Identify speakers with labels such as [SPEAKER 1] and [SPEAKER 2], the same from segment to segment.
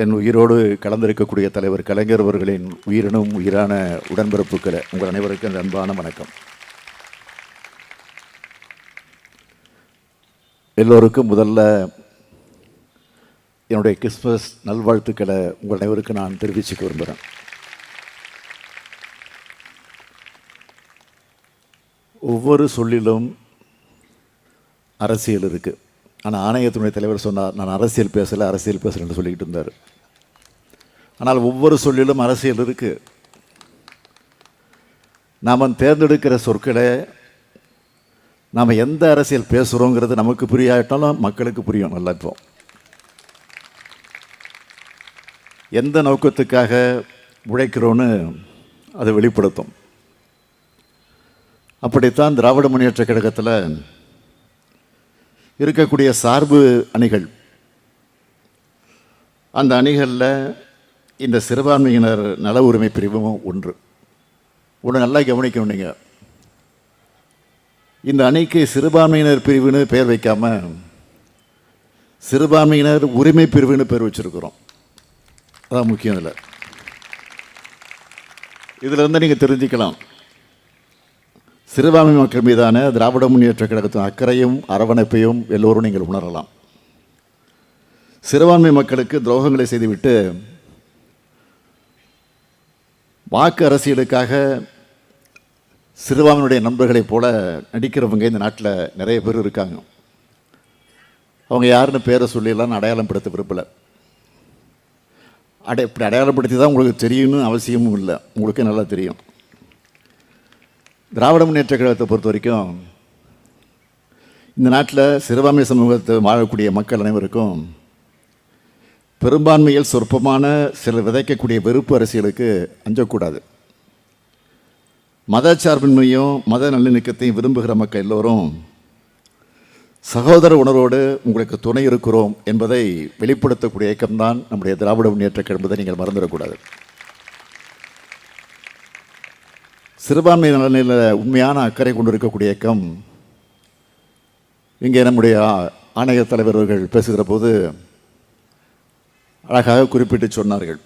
[SPEAKER 1] என் உயிரோடு கலந்திருக்கக்கூடிய தலைவர் கலைஞர் அவர்களின் உயிரினும் உயிரான உடன்பிறப்புக்களை உங்கள் அனைவருக்கும் என் அன்பான வணக்கம். எல்லோருக்கும் முதல்ல என்னுடைய கிறிஸ்மஸ் நல்வாழ்த்துக்களை உங்கள் அனைவருக்கும் நான் தெரிவிச்சுக்க விரும்புகிறேன். ஒவ்வொரு சொல்லிலும் அரசியல் இருக்குது ஆனால் ஆணையத்தினுடைய தலைவர் சொன்னார் நான் அரசியல் பேசலை அரசியல் பேசலைன்னு சொல்லிக்கிட்டு இருந்தார். ஆனால் ஒவ்வொரு சொல்லிலும் அரசியல் இருக்குது நாம் தேர்ந்தெடுக்கிற சொற்களை நாம் எந்த அரசியல் பேசுகிறோங்கிறது நமக்கு புரியாட்டாலும் மக்களுக்கு புரியும் நல்லா இப்போ. எந்த நோக்கத்துக்காக உழைக்கிறோன்னு அது வெளிப்படுத்தும். அப்படித்தான் திராவிட முன்னேற்ற கழகத்தில் இருக்கக்கூடிய சார்பு அணிகள். அந்த அணிகளில் இந்த சிறுபான்மையினர் நல உரிமை பிரிவும் ஒன்று. ஒன்று நல்லா கவனிக்கணும் நீங்கள் இந்த அணிக்கு சிறுபான்மையினர் பிரிவுன்னு பெயர் வைக்காமல் சிறுபான்மையினர் உரிமை பிரிவுன்னு பேர் வச்சிருக்கிறோம். அதான் முக்கியம் இதில். இதில் இருந்து நீங்கள் தெரிஞ்சுக்கலாம். சிறுபான்மை மக்கள் மீதான திராவிட முன்னேற்ற கழகத்தின் அக்கறையும் அரவணைப்பையும் எல்லோரும் நீங்கள் உணரலாம். சிறுபான்மை மக்களுக்கு துரோகங்களை செய்துவிட்டு வாக்கு அரசியலுக்காக சிறுபான்மையுடைய நண்பர்களைப் போல நடிக்கிறவங்க இந்த நாட்டில் நிறைய பேர் இருக்காங்க. அவங்க யாருன்னு பேரை சொல்லியெல்லாம் அடையாளம் படுத்த விரும்பலை. அடை இப்படி அடையாளப்படுத்தி தான் உங்களுக்கு தெரியும்னு அவசியமும் இல்லை. உங்களுக்கு நல்லா தெரியும். திராவிட முன்னேற்ற கழகத்தை பொறுத்த வரைக்கும் இந்த நாட்டில் சிறுபான்மை சமூகத்தை வாழக்கூடிய மக்கள் அனைவருக்கும் பெரும்பான்மையில் சொற்பமான சில விதைக்கக்கூடிய வெறுப்பு அரசியலுக்கு அஞ்சக்கூடாது. மதச்சார்பின்மையும் மத நல்லிணக்கத்தையும் விரும்புகிற மக்கள் எல்லோரும் சகோதர உணர்வோடு உங்களுக்கு துணை இருக்கிறோம் என்பதை வெளிப்படுத்தக்கூடிய இயக்கம்தான் நம்முடைய திராவிட முன்னேற்ற கழகம் என்பதை நீங்கள் மறந்துடக்கூடாது. சிறுபான்மை நலனில் உண்மையான அக்கறை கொண்டிருக்கக்கூடிய இயக்கம் இங்கே நம்முடைய ஆ- ஆணைய தலைவர் அவர்கள் பேசுகிற போது அழகாக குறிப்பிட்டு சொன்னார்கள்.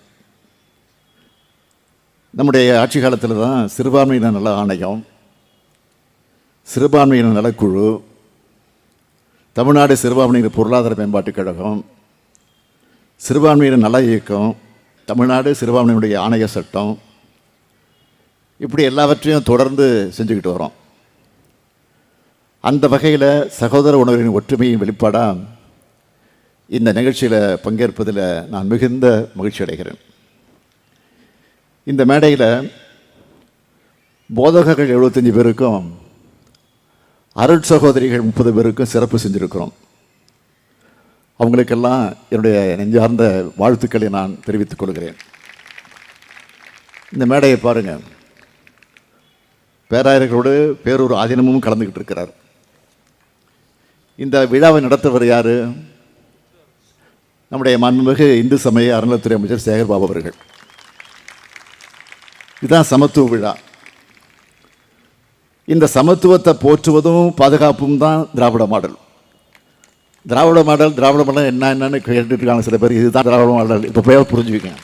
[SPEAKER 1] நம்முடைய ஆட்சி காலத்தில் தான் சிறுபான்மையினர் நல ஆணையம் சிறுபான்மையினர் நலக்குழு தமிழ்நாடு சிறுபான்மையினர் பொருளாதார மேம்பாட்டுக் கழகம் சிறுபான்மையினர் நல இயக்கம் தமிழ்நாடு சிறுபான்மையினுடைய ஆணைய சட்டம் இப்படி எல்லாவற்றையும் தொடர்ந்து செஞ்சுக்கிட்டு வரோம். அந்த வகையில் சகோதர உணர்வின் ஒற்றுமையின் வெளிப்பாடாக இந்த நிகழ்ச்சியில் பங்கேற்பதில் நான் மிகுந்த மகிழ்ச்சி அடைகிறேன். இந்த மேடையில் போதகர்கள் எழுபத்தஞ்சு பேருக்கும் அருட் சகோதரிகள் முப்பது பேருக்கும் சிறப்பு செஞ்சுருக்கிறோம். அவங்களுக்கெல்லாம் என்னுடைய நெஞ்சார்ந்த வாழ்த்துக்களை நான் தெரிவித்துக் கொள்கிறேன். இந்த மேடையை பாருங்கள் பேராயர்களோடு பேரூர் ஆதீனமும் கலந்துக்கிட்டு இருக்கிறார். இந்த விழாவை நடத்துவர் யார்? நம்முடைய மண்மிகு இந்து சமய அறநிலைத்துறை அமைச்சர் சேகர்பாபு அவர்கள். இதுதான் சமத்துவ விழா. இந்த சமத்துவத்தை போற்றுவதும் பாதுகாப்பும் தான் Dravida model. Dravida model Dravida model என்ன என்னன்னு கேட்டுட்டு இருக்காங்க சில பேர். இதுதான் திராவிட மாடல். இப்போ பேர் புரிஞ்சுக்கங்க.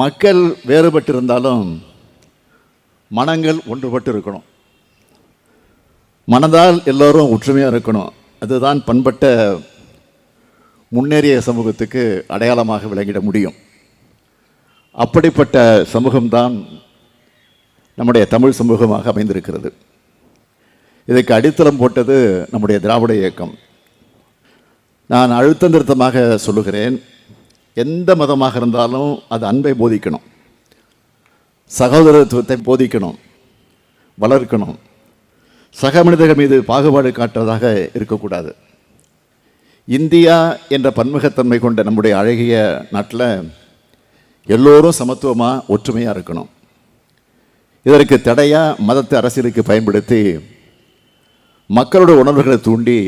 [SPEAKER 1] மக்கள் வேறுபட்டிருந்தாலும் மனங்கள் ஒன்றுபட்டு இருக்கணும் மனதால் எல்லோரும் ஒற்றுமையாக இருக்கணும். அதுதான் பண்பட்ட முன்னேறிய சமூகத்துக்கு அடையாளமாக விளங்கிட முடியும். அப்படிப்பட்ட சமூகம்தான் நம்முடைய தமிழ் சமூகமாக அமைந்திருக்கிறது. இதற்கு அடித்தளம் போட்டது நம்முடைய திராவிட இயக்கம். நான் அழுத்தம் திருத்தமாக சொல்லுகிறேன். எந்த மதமாக இருந்தாலும் அது அன்பை போதிக்கணும். சகோதரத்துவத்தை போதிக்கணும். வளர்க்கணும். சக மனிதர்கள் மீது பாகுபாடு காட்டுவதாக இருக்கக்கூடாது. இந்தியா என்ற பன்முகத்தன்மை கொண்ட நம்முடைய அழகிய நாட்டில் எல்லோரும் சமத்துவமாக ஒற்றுமையாக இருக்கணும். இதற்கு தடையாக மதத்தை அரசியலுக்கு பயன்படுத்தி மக்களோட உணர்வுகளை தூண்டி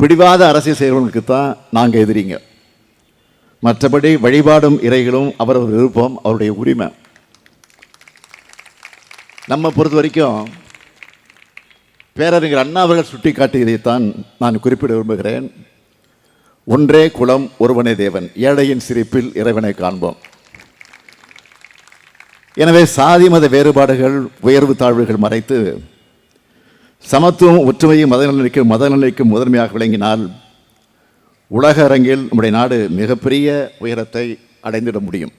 [SPEAKER 1] பிடிவாத அரசியல் செய்கிறவங்களுக்கு தான் நாங்கள் எதிரிங்க. மற்றபடி வழிபாடும் இறைகளும் அவரவர் விருப்பம் அவருடைய உரிமை. நம்ம பொறுத்த வரைக்கும் பேரறிஞர் அண்ணா அவர்கள் சுட்டிக்காட்டியதைத்தான் நான் குறிப்பிட விரும்புகிறேன். ஒன்றே குலம் ஒருவனே தேவன். ஏழையின் சிரிப்பில் இறைவனை காண்போம். எனவே சாதி மத வேறுபாடுகள் உயர்வு தாழ்வுகள் மறைத்து சமத்துவம் ஒற்றுமையும் மதநலனுக்கு மதநலனுக்கு முதன்மையாக விளங்கினால் உலக அரங்கில் நம்முடைய நாடு மிகப்பெரிய உயரத்தை அடைந்திட முடியும்.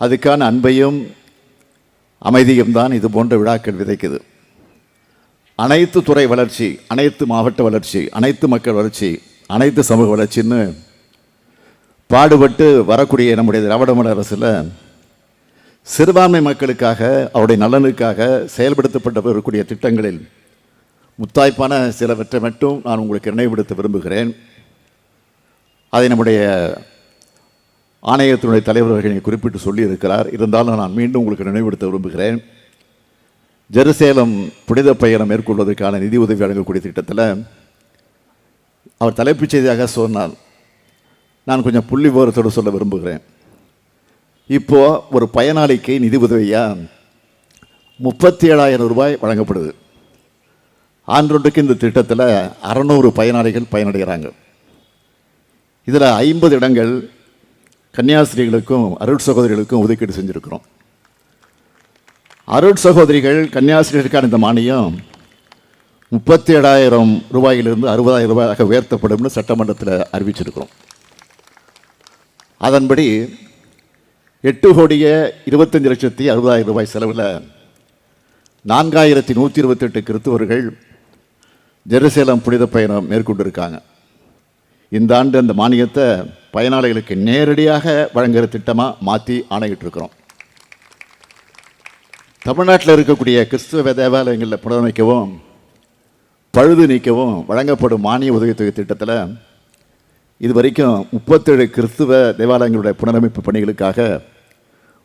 [SPEAKER 1] அதுக்கான அன்பையும் அமைதியும் தான் இது போன்ற விழாக்கள் விதைக்குது. அனைத்து துறை வளர்ச்சி அனைத்து மாவட்ட வளர்ச்சி அனைத்து மக்கள் வளர்ச்சி அனைத்து சமூக வளர்ச்சின்னு பாடுபட்டு வரக்கூடிய நம்முடைய திராவிட மாடல் அரசில் சிறுபான்மை மக்களுக்காக அவருடைய நலனுக்காக செயல்படுத்தப்பட்டு வரக்கூடிய திட்டங்களில் முத்தாய்ப்பான சிலவற்றை மட்டும் நான் உங்களுக்கு நினைவுபடுத்த விரும்புகிறேன். அதை நம்முடைய ஆணையத்தினுடைய தலைவர்கள் நீங்கள் குறிப்பிட்டு சொல்லியிருக்கிறார். இருந்தாலும் நான் மீண்டும் உங்களுக்கு நினைவுபடுத்த விரும்புகிறேன். ஜெருசேலம் புனித பயணம் மேற்கொள்வதற்கான நிதி உதவி வழங்கக்கூடிய திட்டத்தில் அவர் தலைப்புச் செய்தியாக சொன்னார் நான் கொஞ்சம் புள்ளி விவரத்தோடு சொல்ல விரும்புகிறேன். இப்போ ஒரு பயனாளிக்கு நிதி உதவியாக முப்பத்தி ஏழாயிரம் ரூபாய் வழங்கப்படுது. ஆண்டொன்றுக்கு இந்த திட்டத்தில் அறநூறு பயனாளிகள் பயனடைகிறாங்க. இதில் ஐம்பது இடங்கள் கன்னியாஸ்திரிகளுக்கும் அருட் சகோதரிகளுக்கும் ஒதுக்கீடு செஞ்சுருக்கிறோம். அருட் சகோதரிகள் கன்னியாஸ்திரிகளுக்கான இந்த மானியம். முப்பத்தி ஏழாயிரம் ரூபாயிலிருந்து அறுபதாயிரம் ரூபாயாக உயர்த்தப்படும்னு சட்டமன்றத்தில் அறிவிச்சிருக்கிறோம். அதன்படி எட்டு கோடியே இருபத்தஞ்சு லட்சத்தி அறுபதாயிரம் ரூபாய் செலவில் நான்காயிரத்தி நூற்றி இருபத்தெட்டு கிறிஸ்துவர்கள் ஜெருசேலம் புனித பயணம் மேற்கொண்டிருக்காங்க. இந்த ஆண்டு அந்த மானியத்தை பயனாளிகளுக்கு நேரடியாக வழங்குகிற திட்டமாக மாற்றி ஆணையிட்டிருக்கிறோம். தமிழ்நாட்டில் இருக்கக்கூடிய கிறிஸ்துவ தேவாலயங்களில் புனரமைக்கவும் பழுது நீக்கவும் வழங்கப்படும் மானிய உதவித்தொகை திட்டத்தில் இது வரைக்கும் முப்பத்தேழு கிறிஸ்துவ தேவாலயங்களுடைய புனரமைப்பு பணிகளுக்காக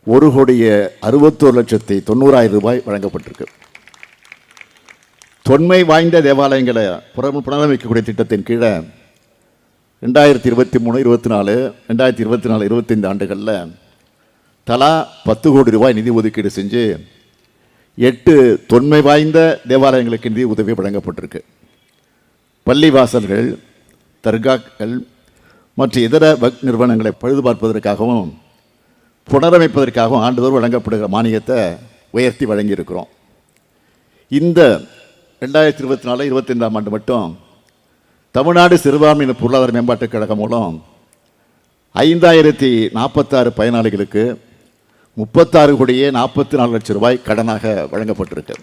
[SPEAKER 1] ஒரு கோடியே அறுபத்தோரு லட்சத்தி தொண்ணூறாயிரம் ரூபாய் வழங்கப்பட்டிருக்கு. தொன்மை வாய்ந்த தேவாலயங்களை புனரமைக்கக்கூடிய திட்டத்தின் கீழே ரெண்டாயிரத்தி இருபத்தி மூணு இருபத்தி நாலு ரெண்டாயிரத்தி இருபத்தி நாலு இருபத்தைந்து ஆண்டுகளில் தலா பத்து கோடி ரூபாய் நிதி ஒதுக்கீடு செஞ்சு எட்டு தொன்மை வாய்ந்த தேவாலயங்களுக்கு நிதி உதவி வழங்கப்பட்டிருக்கு. பள்ளிவாசல்கள் தர்காக்கள் மற்றும் இதர வக் நிறுவனங்களை பழுது பார்ப்பதற்காகவும் புனரமைப்பதற்காகவும் ஆண்டுதோறும் வழங்கப்படுகிற மானியத்தை உயர்த்தி வழங்கியிருக்கிறோம். இந்த ரெண்டாயிரத்தி இருபத்தி நாலு இருபத்தைந்தாம் ஆண்டு மட்டும் தமிழ்நாடு சிறுபான்மையின பொருளாதார மேம்பாட்டுக் கழகம் மூலம் ஐந்தாயிரத்தி நாற்பத்தாறு பயனாளிகளுக்கு முப்பத்தாறு கோடியே நாற்பத்தி நாலு லட்சம் ரூபாய் கடனாக வழங்கப்பட்டிருக்கு.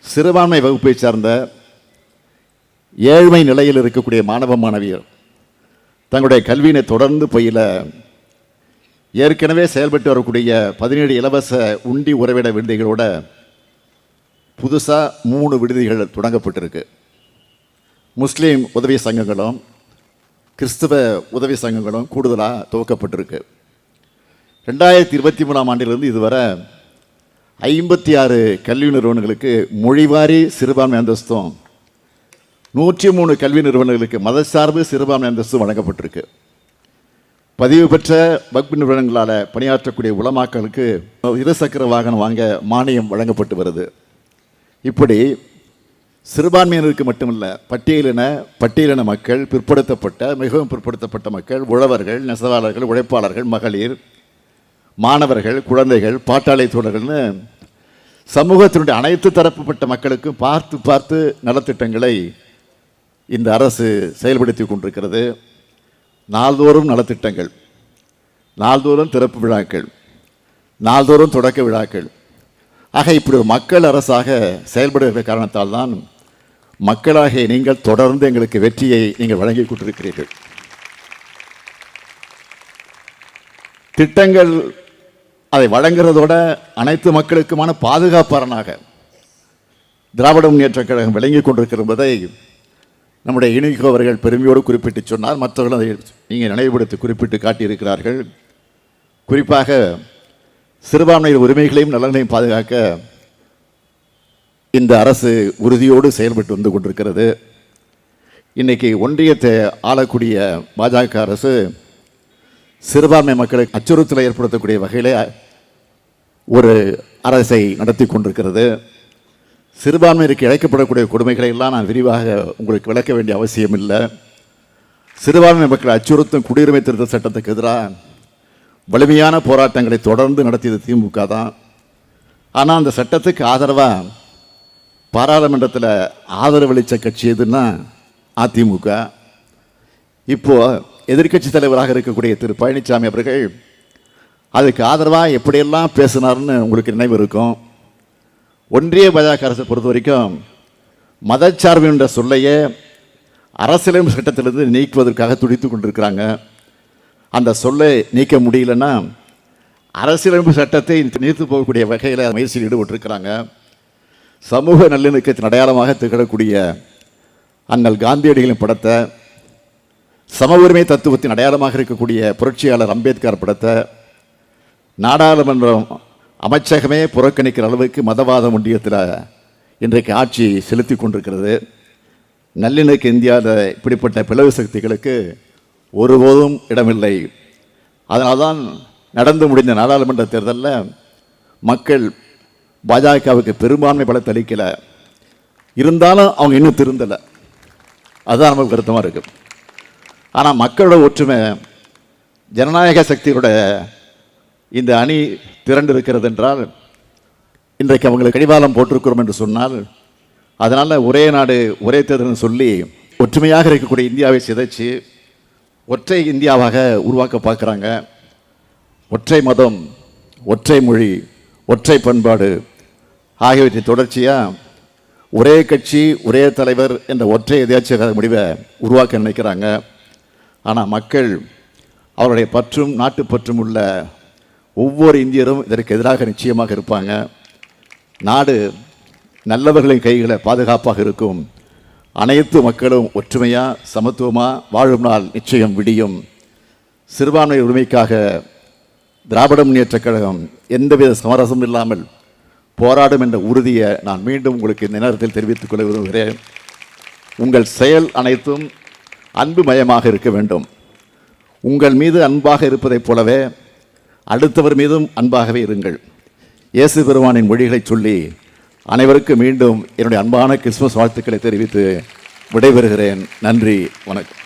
[SPEAKER 1] சிறுபான்மை வகுப்பை சார்ந்த ஏழ்மை நிலையில் இருக்கக்கூடிய மாணவ மாணவியர் தங்களுடைய கல்வியினை தொடர்ந்து பயில ஏற்கனவே செயல்பட்டு வரக்கூடிய பதினேழு இலவச உண்டி உறவிட விடுதிகளோட புதுசாக மூணு விடுதிகள் தொடங்கப்பட்டிருக்கு. முஸ்லீம் உதவி சங்கங்களும் கிறிஸ்துவ உதவி சங்கங்களும் கூடுதலாக துவக்கப்பட்டிருக்கு. ரெண்டாயிரத்தி இருபத்தி மூணாம் ஆண்டிலிருந்து இதுவரை ஐம்பத்தி ஆறு கல்வி நிறுவனங்களுக்கு மொழிவாரி சிறுபான்மை அந்தஸ்தும் நூற்றி மூணு கல்வி நிறுவனங்களுக்கு மதசார்பு சிறுபான்மை அந்தஸ்தும் வழங்கப்பட்டிருக்கு. பதிவு பெற்ற வகுப்பு நிறுவனங்களால் பணியாற்றக்கூடிய உளமாக்களுக்கு இருசக்கர வாகனம் வாங்க மானியம் வழங்கப்பட்டு வருது. இப்படி சிறுபான்மையினருக்கு மட்டுமல்ல பட்டியலின பட்டியலின மக்கள் பிற்படுத்தப்பட்ட மிகவும் பிற்படுத்தப்பட்ட மக்கள் உழவர்கள் நெசவாளர்கள் உழைப்பாளர்கள் மகளிர் மாணவர்கள் குழந்தைகள் பாட்டாளி தோழர்கள்னு சமூகத்தினுடைய அனைத்து தரப்புப்பட்ட மக்களுக்கும் பார்த்து பார்த்து நலத்திட்டங்களை இந்த அரசு செயல்படுத்தி கொண்டிருக்கிறது. நாள்தோறும் நலத்திட்டங்கள் நாள்தோறும் திறப்பு விழாக்கள் நாள்தோறும் தொடக்க விழாக்கள். ஆக இப்படி ஒரு மக்கள் அரசாக செயல்படுகிற காரணத்தால் தான் மக்களாகிய நீங்கள் தொடர்ந்து எங்களுக்கு வெற்றியை நீங்கள் வழங்கி கொண்டிருக்கிறீர்கள். திட்டங்கள் அதை வழங்குறதோட அனைத்து மக்களுக்குமான பாதுகாப்பாரனாக திராவிட முன்னேற்றக் கழகம் விளங்கி கொண்டிருக்கிறதை நம்முடைய இணைக்கு அவர்கள் பெருமையோடு குறிப்பிட்டு சொன்னார். மற்றவர்கள் அதை நீங்கள் நினைவுபடுத்தி குறிப்பிட்டு காட்டியிருக்கிறார்கள். குறிப்பாக சிறுபான்மையின் உரிமைகளையும் நலன்களையும் பாதுகாக்க இந்த அரசு உறுதியோடு செயல்பட்டு வந்து கொண்டிருக்கிறது. இன்னைக்கு ஒன்றியத்தை ஆளக்கூடிய பாஜக அரசு சிறுபான்மை மக்களுக்கு அச்சுறுத்தலை ஏற்படுத்தக்கூடிய வகையில் ஒரு அரசை நடத்தி கொண்டிருக்கிறது. சிறுபான்மையிற்கு இழைக்கப்படக்கூடிய கொடுமைகளை எல்லாம் நான் விரிவாக உங்களுக்கு விளக்க வேண்டிய அவசியம் இல்லை. சிறுபான்மை மக்களை அச்சுறுத்தும் குடியுரிமை திருத்த சட்டத்துக்கு எதிராக வலிமையான போராட்டங்களை தொடர்ந்து நடத்தியது திமுக தான். ஆனால் அந்த சட்டத்துக்கு ஆதரவாக பாராளுமன்றத்தில் ஆதரவளித்த கட்சி எதுன்னா அதிமுக. இப்போது எதிர்க்கட்சி தலைவராக இருக்கக்கூடிய திரு பழனிசாமி அவர்கள் அதுக்கு ஆதரவாக எப்படியெல்லாம் பேசினார்னு உங்களுக்கு நினைவு இருக்கும்? ஒன்றிய பாஜக அரசை பொறுத்த வரைக்கும் மதச்சார்பு என்ற சொல்லையே அரசியலமைப்பு சட்டத்திலிருந்து நீக்குவதற்காக துடித்து கொண்டிருக்கிறாங்க. அந்த சொல்லை நீக்க முடியலன்னா அரசியலமைப்பு சட்டத்தை நீர்த்து போகக்கூடிய வகையில் முயற்சியில் ஈடுபட்டிருக்கிறாங்க. சமூக நல்லிணக்கத்தின் அடையாளமாக திகழக்கூடிய அண்ணல் காந்தியடிகளின் படத்தை சம உரிமை தத்துவத்தின் அடையாளமாக இருக்கக்கூடிய புரட்சியாளர் அம்பேத்கர் படத்தை நாடாளுமன்றம் அமைச்சகமே புறக்கணிக்கிற அளவுக்கு மதவாத ஒன்றியத்தில் இன்றைக்கு ஆட்சி செலுத்தி கொண்டிருக்கிறது. நல்லிணக்க இந்தியாவில் இப்படிப்பட்ட பிளவு சக்திகளுக்கு ஒருபோதும் இடமில்லை. அதனால்தான் நடந்து முடிந்த நாடாளுமன்ற தேர்தலில் மக்கள் பாஜகவுக்கு பெரும்பான்மை பலத்தை அளிக்கலை. இருந்தாலும் அவங்க இன்னும் திருந்தலை. அதுதான் நமக்கு வருத்தமாக இருக்குது ஆனால் மக்களோட ஒற்றுமை ஜனநாயக சக்தியோட இந்த அணி திரண்டு இருக்கிறது என்றால் இன்றைக்கு அவங்களுக்கு கடிவாளம் போட்டிருக்கிறோம் என்று சொன்னால் அதனால் ஒரே நாடு ஒரே தேர்தல்னு சொல்லி ஒற்றுமையாக இருக்கக்கூடிய இந்தியாவை சிதைச்சு ஒற்றை இந்தியாவாக உருவாக்க பார்க்குறாங்க. ஒற்றை மதம் ஒற்றை மொழி ஒற்றை பண்பாடு ஆகியவற்றின் தொடர்ச்சியாக ஒரே கட்சி ஒரே தலைவர் என்ற ஒற்றை எதேச்சக முடிவை உருவாக்க நினைக்கிறாங்க. ஆனால் மக்கள் அவருடைய பற்றும் நாட்டு பற்றும் உள்ள ஒவ்வொரு இந்தியரும் இதற்கு எதிராக நிச்சயமாக இருப்பாங்க. நாடு நல்லவர்களின் கைகளை பாதுகாப்பாக இருக்கும். அனைத்து மக்களும் ஒற்றுமையாக சமத்துவமாக வாழும் நாள் நிச்சயம் விடியும். சிறுபான்மை உரிமைக்காக திராவிட முன்னேற்றக் கழகம் எந்தவித சமரசமும் இல்லாமல் போராடும் என்ற உறுதியை நான் மீண்டும் உங்களுக்கு இந்த நேரத்தில் தெரிவித்துக் கொள்ள விரும்புகிறேன். உங்கள் செயல் அனைத்தும் அன்பு மயமாக இருக்க வேண்டும். உங்கள் மீது அன்பாக இருப்பதைப் போலவே அடுத்தவர் மீதும் அன்பாகவே இருங்கள். இயேசு பெருமானின் மொழிகளைச் சொல்லி அனைவருக்கும் மீண்டும் என்னுடைய அன்பான கிறிஸ்துமஸ் வாழ்த்துக்களை தெரிவித்து விடைபெறுகிறேன். நன்றி வணக்கம்.